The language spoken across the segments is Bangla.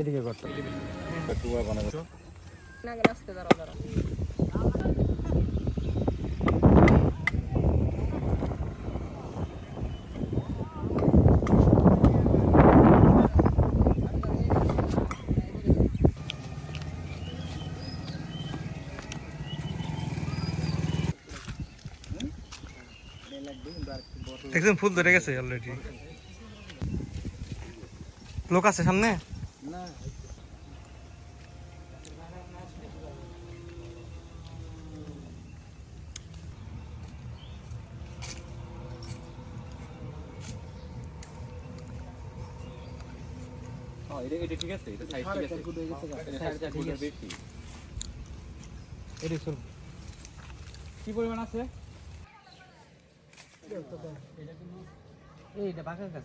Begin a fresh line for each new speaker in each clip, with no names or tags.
এদিকে করতে।
দেখছেন ফুল ধরে গেছে অলরেডি লোক আছে সামনে? কি পরিমাণ আছে?
এইটা বাঁকের গাছ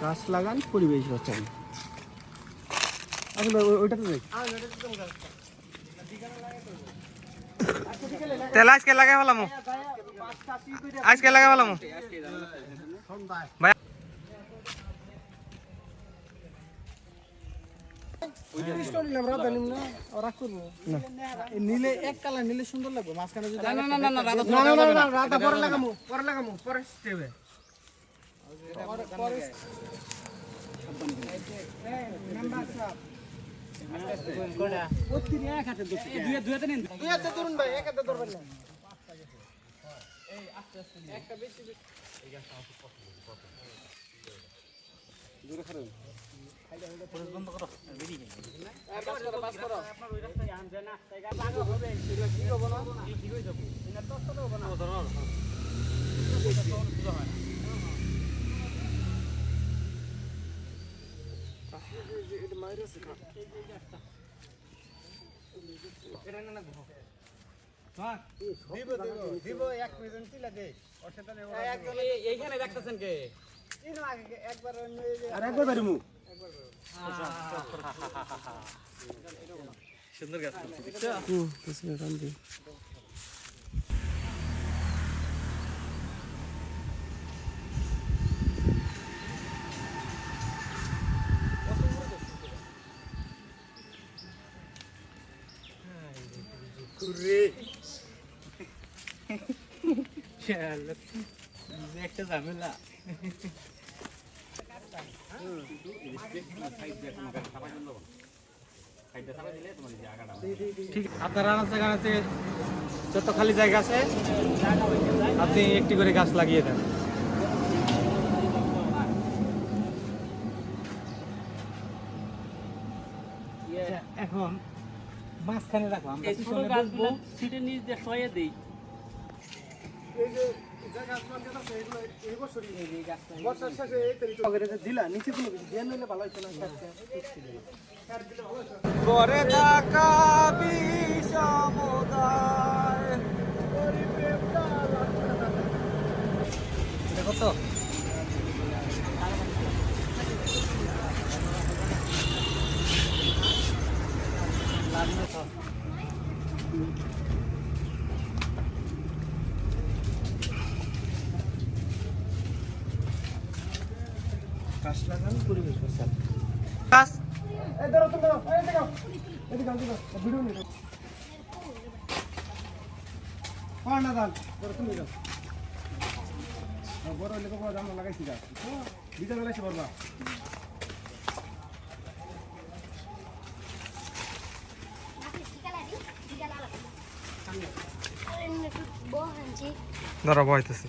গাছ লাগান
পরিবেশ
বাঁচান। আসলে ওই- ওইটাতে দেখ
তেল আজকে লাগাই ফেলাম। আজকে লাগাই ফেলাম। ভাই
নিলে এক কালার নিলে সুন্দর লাগবে মাঝখানে যদি না না না না না না না পরে লাগামু পরে লাগামু পরে স্টেবে দুই হাতে ধরুন ভাই এক হাতে ধরবেন না আর একবার বাড়িমু
সুন্দর গাছ
হুম কিছু কাম দি
একটা ঝামেলা ঠিক আপনার আছে যত খালি জায়গা আছে আপনি একটি করে গাছ লাগিয়ে দেন। এখন মাঝখানে রাখো আমরা পিছনে বসবো।
সিটের নিচ দিয়ে দেই।
নিচে
করে থাকা বিষমদায় দেখো তো
গাছ লাগান পরিবেশ বাঁচান
গাছ
এই ধরো তুমি ধরো এই দেখো এদিকে এদিকে ভিডিও নিও দান ধরো তুমি দাও বড় হইলে বড় জামা লাগাইছি বড়
ধরা বইতেছি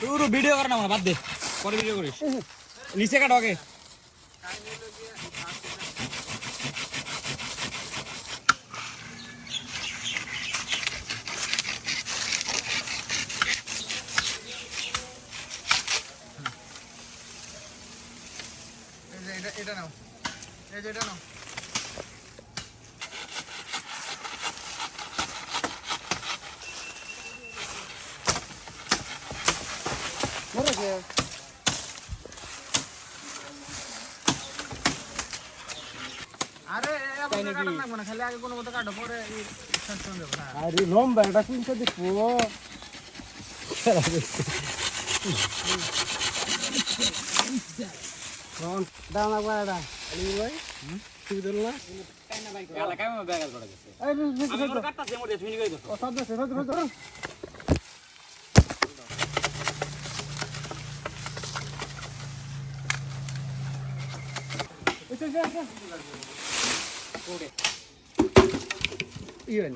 তোর ভিডিও কর না বাদ দে। পরে ভিডিও করিস। নিচে কাটো আগে।
এটা নাও। এই যে এটা নাও। সংশোধন দেবো না
আরে লম্বা এটা কিনতে দেখব দাম লাগবে এটা আলিম ভাই তুমি দিল না
এলাকায় আমার ব্যাগ পড়ে গেছে
এই বেশ, বেশ,
আমি তোর কাটটা যে মরে তুমি কই
ও, সব দেশে, সব দেশে, সব দেশে। এসে, এসে, এসে। ইয়েন।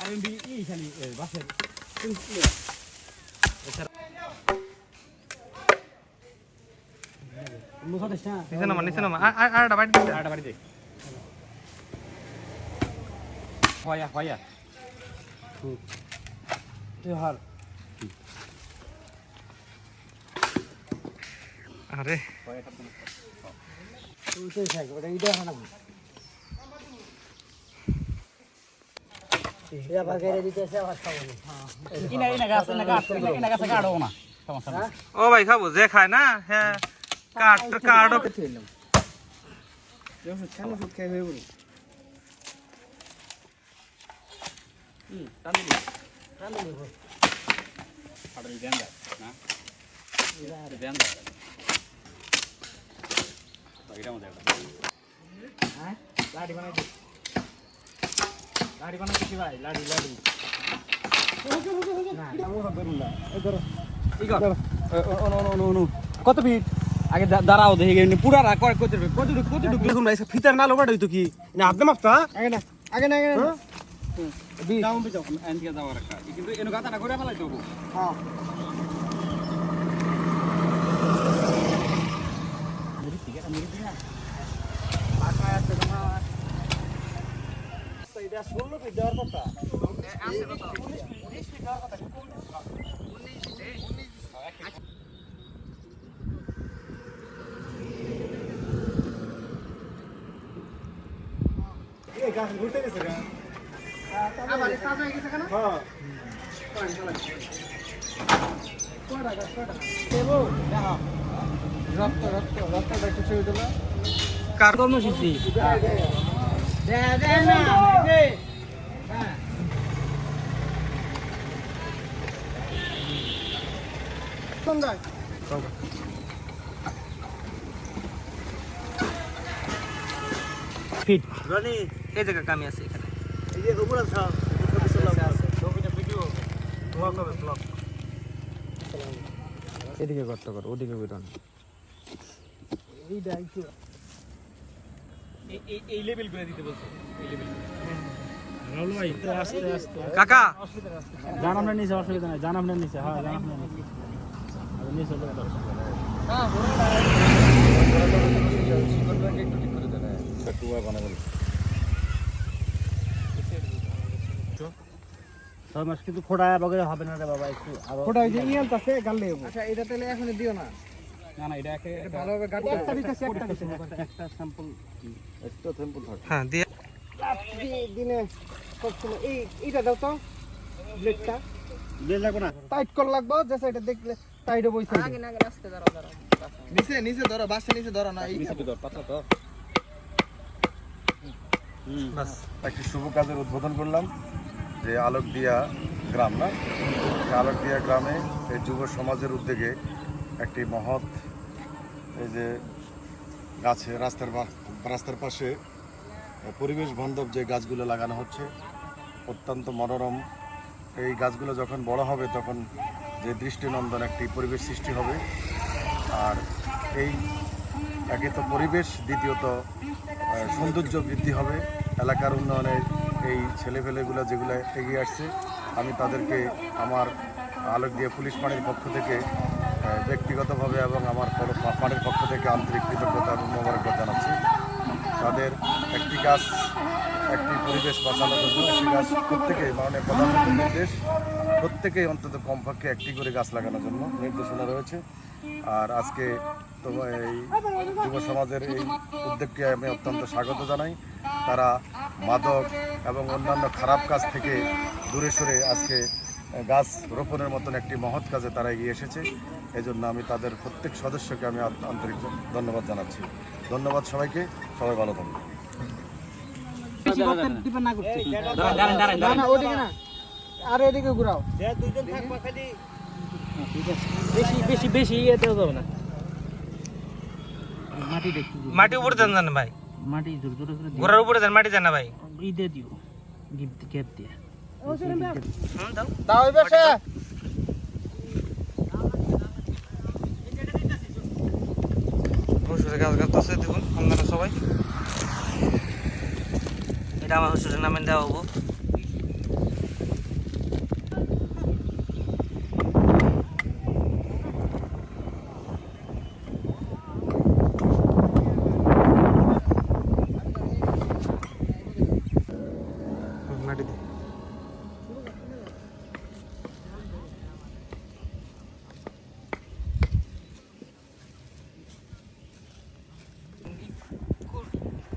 আমি বি ই খালি বাসের মুসা দেশ না
নিচে নামা নিচে নামা। আর
বাড়ি হয়া হয়া
হার।
আরে
তুই তো থাক, ওটা ইটা হয়। না। এই আবার গাড়ি দিতেছে, আবার খাব না।
ইনা ইনা গাছ ইনা গাছ ইনা গাছে কাটো না সমস্যা না।
ও ভাই খাব। যে খায় না হ্যাঁ। কাঠ কাঠও
হয়ে?
লাড়ি বানাই দে লাড়ি বানাই দিছি ভাই? লাড়ি লাড়ি।
কত ফিট আগে দাঁড়াও দেখি এমনি পুরা রাখ কত কত কত কত
দেখুন ভাই ফিতার না লোবাটা হইতো কি? না হাত মাপতা আগে না আগে না আগে না। দাম বিজাও
এনকে যাওয়ার একটা। কিন্তু এনো গাতাটা করে ফেলাই দেবো।
হ্যাঁ।
এটা ষোলো ফিট দেওয়ার কথা।
এই গাছ ঘুরতে গেছে গা আবার কাজ হয়ে গেছে কেন হ্যাঁ রক্ত রক্ত রক্তটা দিল
কার কর্মসূচি?
সন্ধ্যায়
ফিট। এই জায়গা কামি আছে এখানে।
এই যে উপরে থাক, উপরে চলে যাও।
এদিকে করতে কর ওদিকে বেরোন
এই লেভেল করে দিতে বলছো। এই লেভেল
আস্তে আস্তে
কাকা!
জান আমরা নিচে অসুবিধা নাই জান আমরা নিচে হ্যাঁ জান আমরা নিচে। আর নিচে একটা। ছয় মাস কিন্তু বগেরে হবে না রে বাবা একটু
যে ইয়াল তাছে আচ্ছা এটা তাহলে এখন দিও না।
না না এটা একে
ভালোভাবে গাড়ি একটা দিতেছে একটা দিতেছে।
একটা স্যাম্পল
একটা টেম্পল থাকে।
হ্যাঁ দিয়ে
দিনে সবসময় এই এইটা দাও তো ব্লেডটা
বেশ লাগবে না?
টাইট কর লাগবো যে সাইডে দেখলে টাইটও বইছে। আগে রাস্তে ধরো ধরো নিচে নিচে ধরো বাসে নিচে ধরো না এই
পাতলা তো
বাস।
একটি শুভ কাজের উদ্বোধন করলাম। যে আলোকদিয়া গ্রাম না আলোকদিয়া গ্রামে এই যুব সমাজের উদ্যোগে একটি মহৎ এই যে গাছে, রাস্তার রাস্তার পাশে পরিবেশ বান্ধব যে গাছগুলো লাগানো হচ্ছে, অত্যন্ত মনোরম। এই গাছগুলো যখন বড় হবে তখন যে দৃষ্টিনন্দন একটি পরিবেশ সৃষ্টি হবে। আর এই একে তো পরিবেশ, দ্বিতীয়ত সৌন্দর্য বৃদ্ধি হবে। এলাকার উন্নয়নে এই ছেলেপেলেগুলো যেগুলো এগিয়ে আসছে, আমি তাদেরকে আমার আলোক দিয়ে পুলিশ পাড়ির পক্ষ থেকে ব্যক্তিগতভাবে এবং আমার পাড়ির পক্ষ থেকে আন্তরিক কৃতজ্ঞতা এবং মোবারকবাদ জানাচ্ছি। তাদের একটি গাছ, একটি পরিবেশ বাঁচানোর জন্য একটি গাছ প্রত্যেকেই মাননীয় প্রধানমন্ত্রীর নির্দেশ, প্রত্যেকেই অন্তত কমপক্ষে একটি করে গাছ লাগানোর জন্য নির্দেশনা রয়েছে। আর আজকে তো এই যুব সমাজের এই উদ্যোগকে আমি অত্যন্ত স্বাগত জানাই। তারা মাদক এবং অন্যান্য খারাপ কাজ থেকে দূরে সরে আজকে গাছ রোপণের মতন একটি মহৎ কাজে তারা এগিয়ে এসেছে। এই জন্য আমি তাদের প্রত্যেক সদস্যকে আমি আন্ত- আন্তরিক ধন্যবাদ জানাচ্ছি। ধন্যবাদ সবাইকে। সবাই ভালো থাকবেন
দাঁড়ান দাঁড়ান
না না ওদিকে না। আর এদিকে ঘুরাও।
বেশি বেশি বেশি ইয়ে দেওয়া যাবে না।
মাটি উপরে দেন ভাই।
মাটি জোর জোর করে
ঘোড়ার উপরে যান মাটি যান না ভাই।
ই দিয়ে দিও। গিফট গ্যাপ দিয়ে।
দাও। এবার সে।
হুসুরে গাছ গাছ দেখুন আপনারা সবাই। এটা আমার হুসুরের নামে দেওয়া হব মাটি দে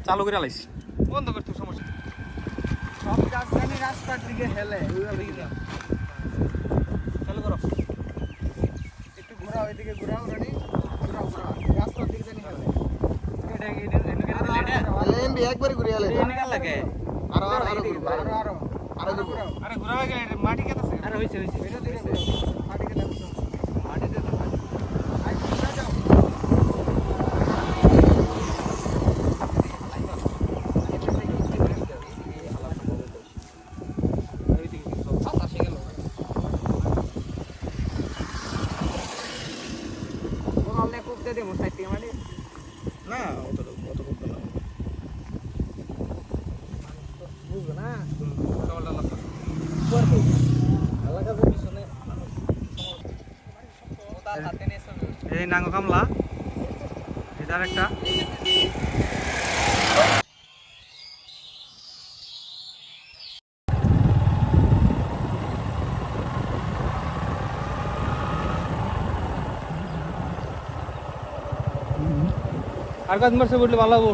চালু করে আলাইছি
বন্ধ করতে সমস্যা।
সব গাছখানি রাস্তার দিকে হেলে। ঘুরাও।
চালু করো।
একটু ঘোরাও এদিকে ঘোরাও রানি ঘোরাও ঘোরাও। রাস্তার দিকে জানি হেলে। একবার ঘুরে হেলে।
লাগে।
আরও আরও আরও আরও আরও। আরও ঘুরাও
আরে ঘোরা গেলে মাটি কেটেছে
আরে হইছে হইছে।
এটা দিকে ঘুরাও মাটিকে দাও মাটিতে দাও আই ঘুরা যাও ওখানে কুপতে দেবো সাইড থেকে মানে
না অত অত করতে না
বুঝব না
সকালটা লাগবে এই নাঙ্গ কামলা। এটার একটা। আর কাজ মারছে বললে ভালো হব।